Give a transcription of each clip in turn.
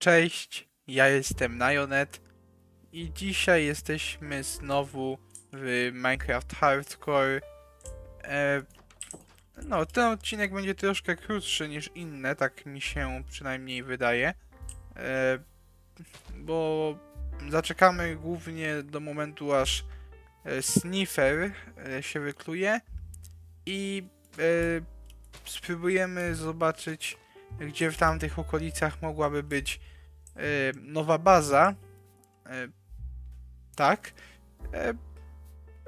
Cześć, ja jestem Najonet i dzisiaj jesteśmy znowu w Minecraft Hardcore. E, no, ten odcinek będzie troszkę krótszy niż inne, tak mi się przynajmniej wydaje. E, bo zaczekamy głównie do momentu, aż e, Sniffer e, się wykluje i e, spróbujemy zobaczyć, gdzie w tamtych okolicach mogłaby być nowa baza. E, tak. E,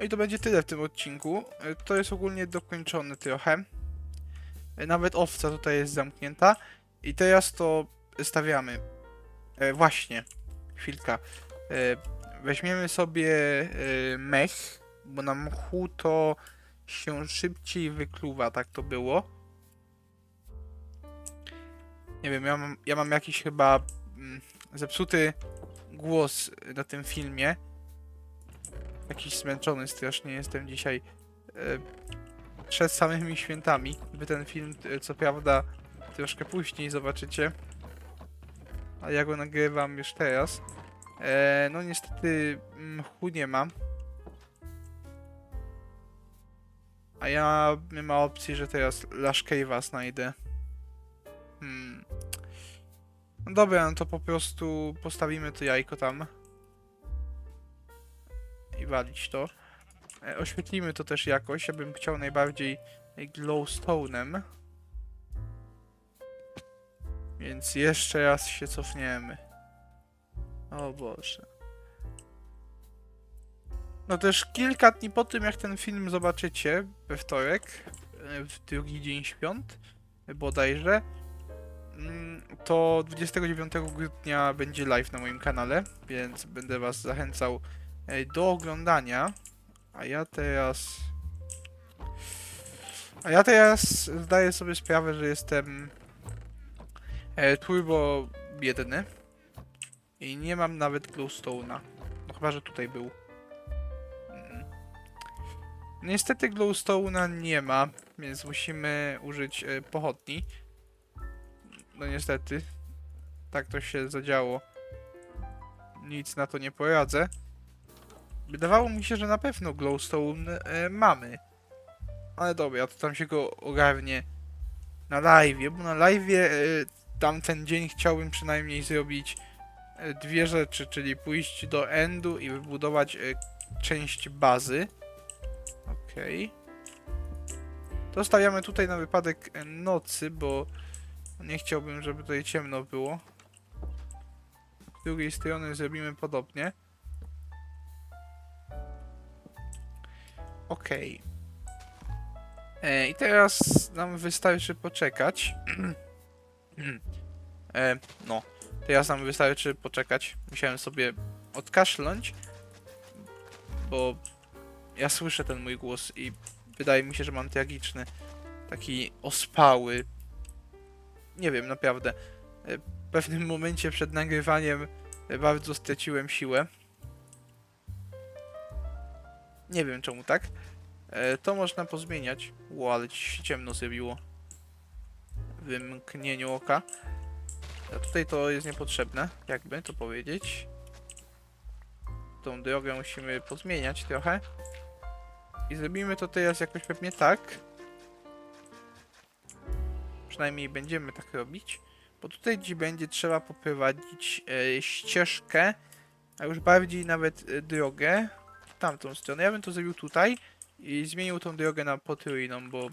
I to będzie tyle w tym odcinku. To jest ogólnie dokończone trochę. Nawet owca tutaj jest zamknięta. I teraz to stawiamy. Właśnie. Chwilka. Weźmiemy sobie mech, bo na mchu to się szybciej wykluwa, tak to było. Nie wiem, ja mam, ja mam jakiś chyba zepsuty głos na tym filmie. Jakiś zmęczony strasznie jestem dzisiaj e, przed samymi świętami. Wy ten film, e, co prawda, troszkę później zobaczycie. A ja go nagrywam już teraz. E, no niestety mchu nie mam. A ja nie ma opcji, że teraz Lash Cave'a znajdę. Dobra, no to po prostu postawimy to jajko tam. I walić to. E, oświetlimy to też jakoś. Ja bym chciał najbardziej glowstone'em. Więc jeszcze raz się cofniemy. O Boże. No też kilka dni po tym, jak ten film zobaczycie, we wtorek, e, w drugi dzień świąt, bodajże, to 29 grudnia będzie live na moim kanale, więc będę was zachęcał e, do oglądania. A ja teraz... A ja teraz zdaję sobie sprawę, że jestem e, turbo biedny i nie mam nawet glowstone'a. No chyba, że tutaj był. Mm. Niestety glowstone'a nie ma, więc musimy użyć e, pochodni. No niestety. Tak to się zadziało. Nic na to nie poradzę. Wydawało mi się, że na pewno glowstone e, mamy. Ale dobra, to tam się go ogarnie na live, bo na live e, tamten dzień chciałbym przynajmniej zrobić e, dwie rzeczy, czyli pójść do endu i wybudować e, część bazy. Okej. To stawiamy tutaj na wypadek e, nocy, bo nie chciałbym, żeby tutaj ciemno było. Z drugiej strony zrobimy podobnie. Okej. E, I teraz nam wystarczy poczekać. e, no, teraz nam wystarczy poczekać. Musiałem sobie odkaszlnąć, bo ja słyszę ten mój głos i wydaje mi się, że mam tragiczny, taki ospały, nie wiem, naprawdę. E, W pewnym momencie przed nagrywaniem e, bardzo straciłem siłę. Nie wiem czemu tak. E, To można pozmieniać. Ło, ale ci się ciemno zrobiło. W mknieniu oka. A tutaj to jest niepotrzebne, jakby to powiedzieć. Tą drogę musimy pozmieniać trochę. I zrobimy to teraz jakoś pewnie tak, Przynajmniej będziemy tak robić. Bo tutaj gdzie będzie trzeba poprowadzić e, ścieżkę, a już bardziej nawet e, drogę w tamtą stronę. Ja bym to zrobił tutaj i zmienił tą drogę na potrójną, bo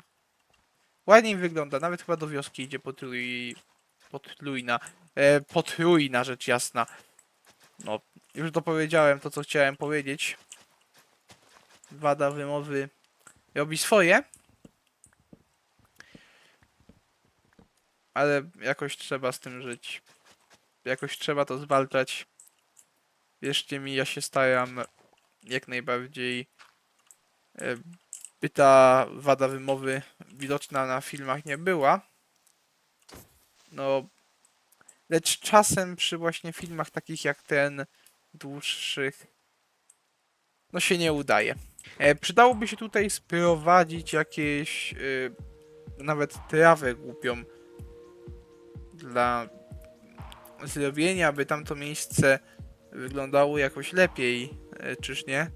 ładniej wygląda. Nawet chyba do wioski idzie potrój... potrójna. E, potrójna rzecz jasna. No, już dopowiedziałem to, co chciałem powiedzieć. Wada wymowy robi swoje. Ale jakoś trzeba z tym żyć. Jakoś trzeba to zwalczać. Wierzcie mi, ja się staram jak najbardziej, e, by ta wada wymowy widoczna na filmach nie była. No, lecz czasem przy właśnie filmach takich jak ten, dłuższych, no się nie udaje. E, przydałoby się tutaj sprowadzić jakieś, e, nawet trawę głupią, dla zrobienia, aby tamto miejsce wyglądało jakoś lepiej, e, czyż nie?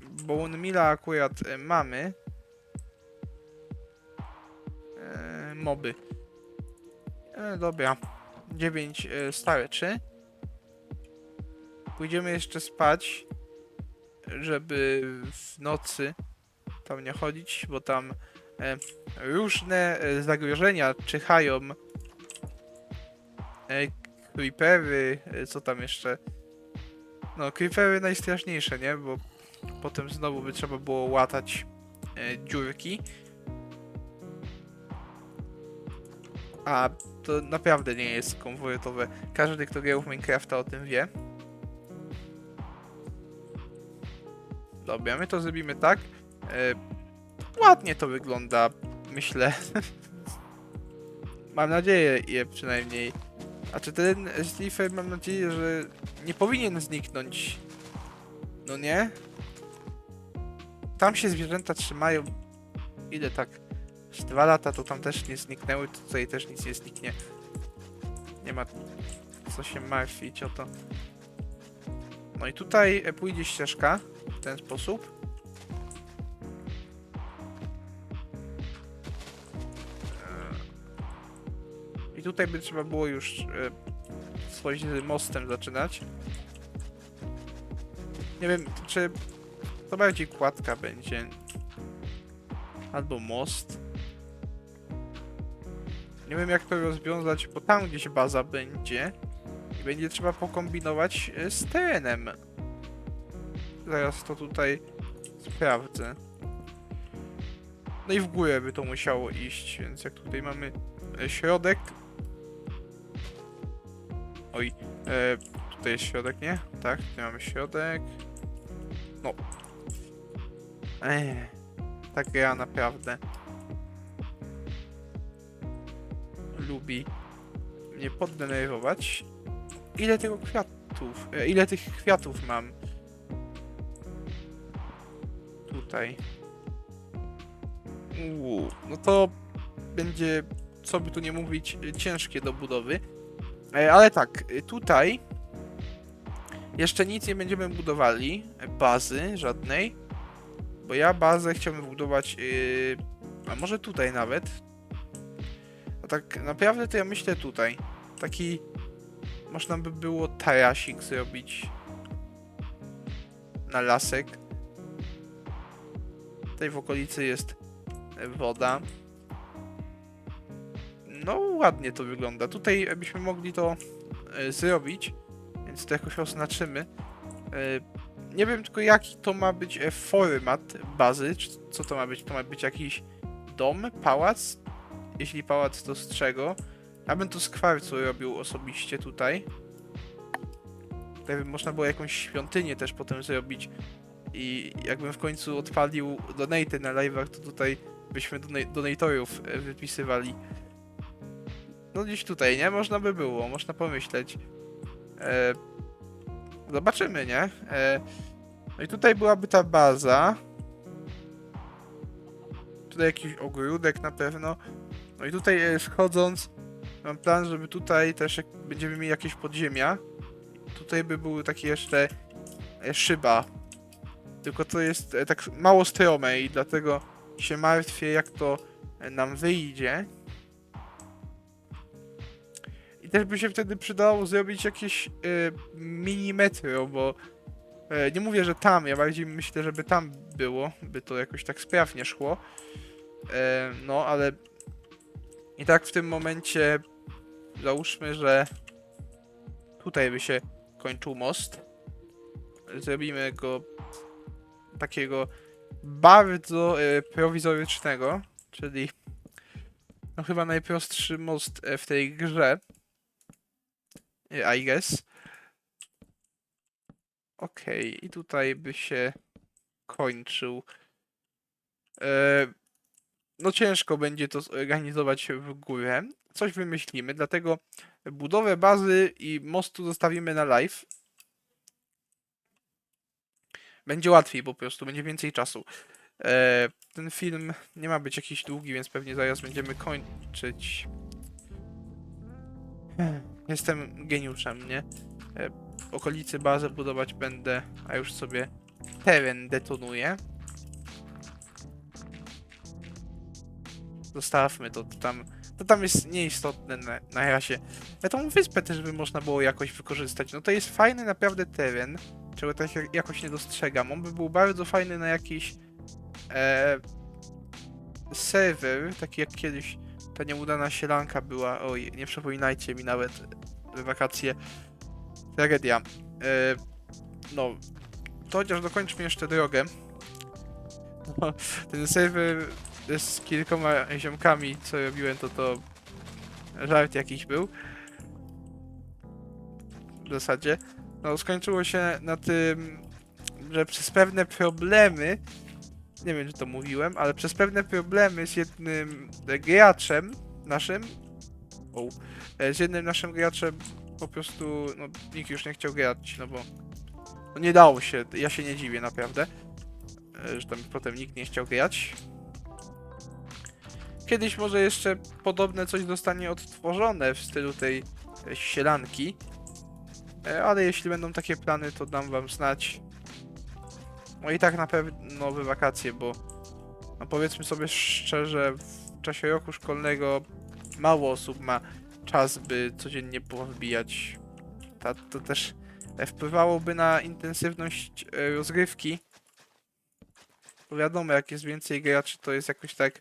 Bone Milla akurat e, mamy. E, moby. E, dobra. 9 e, starczy. Pójdziemy jeszcze spać, żeby w nocy tam nie chodzić, bo tam różne e, zagrożenia czyhają. E, creepery, e, co tam jeszcze? No, creepery najstraszniejsze, nie? Bo potem znowu by trzeba było łatać e, dziurki. A to naprawdę nie jest komfortowe. Każdy, kto grał w Minecrafta o tym wie. Dobra, my to zrobimy tak. Ładnie to wygląda, myślę. mam nadzieję, je przynajmniej. A czy ten Slifer mam nadzieję, że nie powinien zniknąć. No nie? Tam się zwierzęta trzymają. Ile tak? Z dwa lata to tam też nie zniknęły, tutaj też nic nie zniknie. Nie ma co się martwić o to. No i tutaj e, pójdzie ścieżka w ten sposób. Tutaj by trzeba było już e, z mostem zaczynać. Nie wiem, czy to bardziej kładka będzie. Albo most. Nie wiem jak to rozwiązać, bo tam gdzieś baza będzie. I będzie trzeba pokombinować e, z terenem. Zaraz to tutaj sprawdzę. No i w górę by to musiało iść, więc jak tutaj mamy e, środek. Oj, e, tutaj jest środek, nie? Tak, tutaj mamy środek. No. Ech, ta gra naprawdę lubi mnie poddenerwować. Ile tego kwiatów, e, ile tych kwiatów mam? Tutaj. Uuu, no to będzie, co by tu nie mówić, ciężkie do budowy. E, Ale tak, e, tutaj jeszcze nic nie będziemy budowali, e, bazy żadnej, bo ja bazę chciałbym budować, yy, a może tutaj nawet. A tak naprawdę to ja myślę tutaj. Taki, można by było tarasik zrobić na lasek. Tutaj w okolicy jest woda. No ładnie to wygląda. Tutaj byśmy mogli to e, zrobić, więc to jakoś oznaczymy. E, nie wiem tylko jaki to ma być e, format bazy, co to ma być? To ma być jakiś dom, pałac? Jeśli pałac to z czego? Ja bym to z kwarcu robił osobiście tutaj. Tutaj by można było jakąś świątynię też potem zrobić. I jakbym w końcu odpalił donaty na live'ach, to tutaj byśmy dona- donatorów wypisywali. No gdzieś tutaj, nie? Można by było, można pomyśleć. E, zobaczymy, nie? E, no i tutaj byłaby ta baza. Tutaj jakiś ogródek na pewno. No i tutaj e, schodząc, mam plan, żeby tutaj też jak będziemy mieli jakieś podziemia. Tutaj by był taki jeszcze e, szyba. Tylko to jest e, tak mało strome i dlatego się martwię jak to nam wyjdzie. I też by się wtedy przydało zrobić jakieś y, mini metro, bo e, nie mówię, że tam, ja bardziej myślę, żeby tam było, by to jakoś tak sprawnie szło. E, no, ale i tak w tym momencie załóżmy, że tutaj by się kończył most. Zrobimy go takiego bardzo e, prowizorycznego, czyli no chyba najprostszy most w tej grze. I guess. Okej, i tutaj by się kończył. E, no ciężko będzie to zorganizować w górę. Coś wymyślimy, dlatego budowę bazy i mostu zostawimy na live. Będzie łatwiej po prostu, będzie więcej czasu. E, ten film nie ma być jakiś długi, więc pewnie zaraz będziemy kończyć. Jestem geniuszem, nie? E, W okolicy bazę budować będę, a już sobie teren detonuję. Zostawmy to, to tam, to tam jest nieistotne na, na razie. Ale tą wyspę też by można było jakoś wykorzystać. No to jest fajny naprawdę teren, czego tak jak- jakoś nie dostrzegam. On by był bardzo fajny na jakiś e, serwer, taki jak kiedyś ta nieudana sielanka była. Oj, nie przypominajcie mi nawet wakacje. Tragedia. E, no, to chociaż dokończmy jeszcze drogę. No, ten serwer z kilkoma ziomkami, co robiłem, to to żart jakiś był. W zasadzie. No, skończyło się na tym, że przez pewne problemy, nie wiem, czy to mówiłem, ale przez pewne problemy z jednym graczem naszym, o, e, z jednym naszym graczem po prostu, no, nikt już nie chciał grać, no bo no, nie dało się, ja się nie dziwię naprawdę, e, że tam potem nikt nie chciał grać. Kiedyś może jeszcze podobne coś zostanie odtworzone w stylu tej sielanki, E, ale jeśli będą takie plany, to dam wam znać. No i tak na pewno we wakacje, bo no powiedzmy sobie szczerze, w czasie roku szkolnego mało osób ma czas, by codziennie powbijać. To też wpływałoby na intensywność e, rozgrywki. Bo wiadomo, jak jest więcej graczy, to jest jakoś tak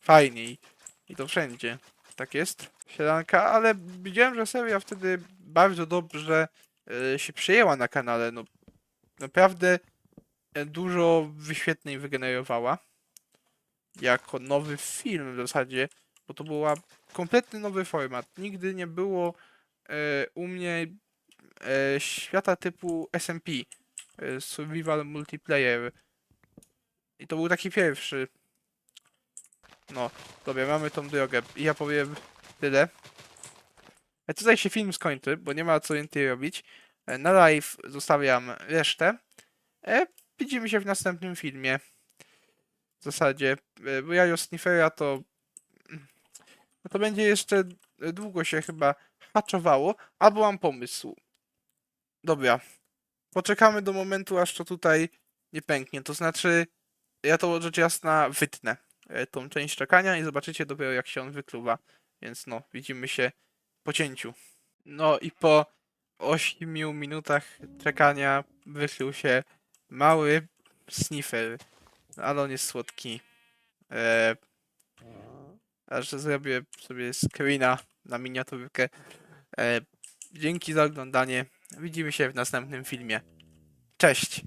fajniej. I to wszędzie. Tak jest. Sielanka, ale widziałem, że seria wtedy bardzo dobrze e, się przyjęła na kanale. No, naprawdę dużo wyświetleń wygenerowała. Jako nowy film w zasadzie, bo to była kompletny nowy format. Nigdy nie było e, u mnie e, świata typu SMP, e, Survival Multiplayer. I to był taki pierwszy. No, dobra, mamy tą drogę. I ja powiem tyle. E, Tutaj się film skończy, bo nie ma co więcej robić. E, Na live zostawiam resztę. E, Widzimy się w następnym filmie. W zasadzie, e, bo ja Snifera to... No to będzie jeszcze długo się chyba haczowało, albo mam pomysł. Dobra. Poczekamy do momentu, aż to tutaj nie pęknie. To znaczy, ja to rzecz jasna wytnę e, tą część czekania i zobaczycie dopiero jak się on wykluwa. Więc no, widzimy się po cięciu. No i po 8 minutach czekania wykluł się mały sniffer. Ale on jest słodki. Eee, aż zrobię sobie screena na miniaturkę. Eee, dzięki za oglądanie. Widzimy się w następnym filmie. Cześć!